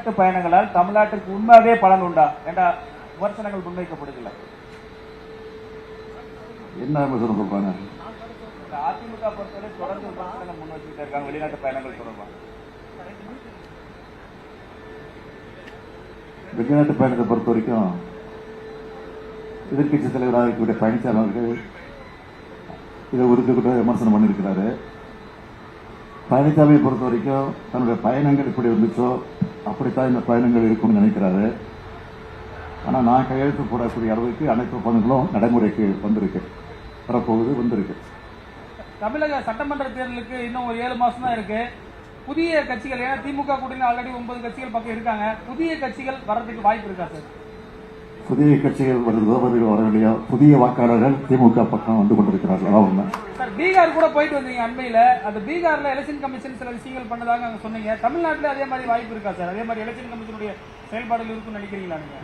வெளிநாட்டு பயணங்களால் தமிழ்நாட்டிற்கு உண்மையாவே பலன் உண்டா என்ற விமர்சனங்கள் முன்வைக்கப்படுகின்றன. என்ன விமர்சனம் சொல்றாங்க? இந்த அதிமுக பொறுத்தவரை தொடர்ந்து விமர்சனங்கள் இருக்காங்க. வெளிநாட்டு பயணங்கள் தொடர்பாக. வெளிநாட்டு பயணத்தை பொறுத்த வரைக்கும் எதிர்க்கட்சி தலைவராக இருக்கக்கூடிய பழனிசாமி அவர்கள் இதை உறுதிக்கூட விமர்சனம் பண்ணியிருக்கிறாரு. பழனிசாமியை பொறுத்த வரைக்கும் தன்னுடைய பயணங்கள் எப்படி இருந்துச்சோ அப்படித்தான் இந்த பயணங்கள் இருக்கும்னு நினைக்கிறாரு. ஆனால் நான் கையெழுத்து போடக்கூடிய அளவுக்கு அனைத்து ஒப்பந்தங்களும் நடைமுறைக்கு வந்திருக்கு. வரப்போகுது வந்திருக்கு. தமிழக சட்டமன்ற தேர்தலுக்கு இன்னும் ஒரு ஏழு மாசம் தான் இருக்கு. புதிய கட்சிகள் ஏன்னா திமுக கூட்டணி ஆல்ரெடி ஒன்பது கட்சிகள் பக்கம் இருக்காங்க. புதிய கட்சிகள் வர்றதுக்கு வாய்ப்பு இருக்கா சார்? புதிய கட்சிகள் வருகிறதோ வருகிறதோ வரவில்லையோ புதிய வாக்காளர்கள் திமுக பக்கம் வந்து கொண்டிருக்கிறார்கள். அதான் உண்மை சார் பீகார் கூட போயிட்டு வந்தீங்க அண்மையில. அந்த பீகார்ல எலெக்ஷன் கமிஷன் சில விஷயங்கள் பண்ணதாக அங்க சொன்னீங்க. தமிழ்நாட்டுல அதே மாதிரி வாய்ப்பு இருக்கா சார்? அதே மாதிரி எலெக்ஷன் கமிஷனுடைய செயல்பாடுகள் இருக்கும்னு நினைக்கிறீங்களா நீங்க?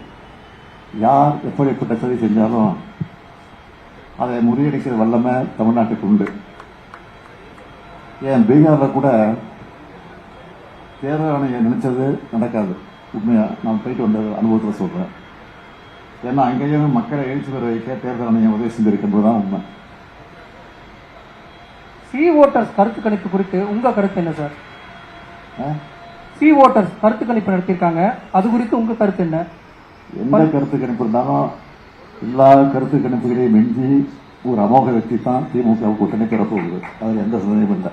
யார் எப்படிப்பட்ட சதி செஞ்சாலும் அதை முறியடிக்கிற வல்லமை தமிழ்நாட்டுக்கு உண்டு. ஏன்? பீகார்ல கூட தேர்தல் ஆணையம் நினைச்சது நடக்காது. உண்மையா? நான் போயிட்டு வந்த அனுபவத்தில் சொல்றேன். ஏன்னா அங்கேயும் மக்களை எழுச்சி பெற வைக்க தேர்தல் ஆணையம் உதவி செஞ்சிருக்கின்றதுதான் உண்மை. சி ஓட்டர்ஸ் கருத்து கணிப்பு குறித்து உங்க கருத்து என்ன சார்? சி ஓட்டர்ஸ் கருத்து கணிப்பு நடத்தியிருக்காங்க. அது குறித்து உங்க கருத்து என்ன? எந்த கருத்து கணிப்பு இருந்தாலும் எல்லா கருத்து கணிப்புகளையும் மிஞ்சி ஒரு அமோக வெற்றி தான் திமுக கூட்டணி பெறப்போகுது. அதில் எந்த சந்தேகமும் இல்லை.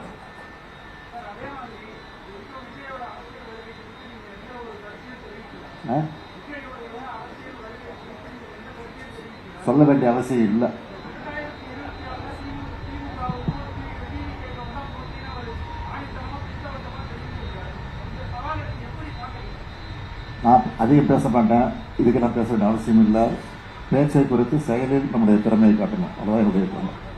ஆ? சொல்ல வேண்டிய அவசியம் இல்லை. நான் அதிகம் பேச மாட்டேன். இதுக்கு நான் பேச வேண்டிய அவசியம் இல்லை. பேச்சை குறித்து செயலில் நம்முடைய திறமையை காட்டணும். அவ்வளோதான் என்னுடைய திறமை.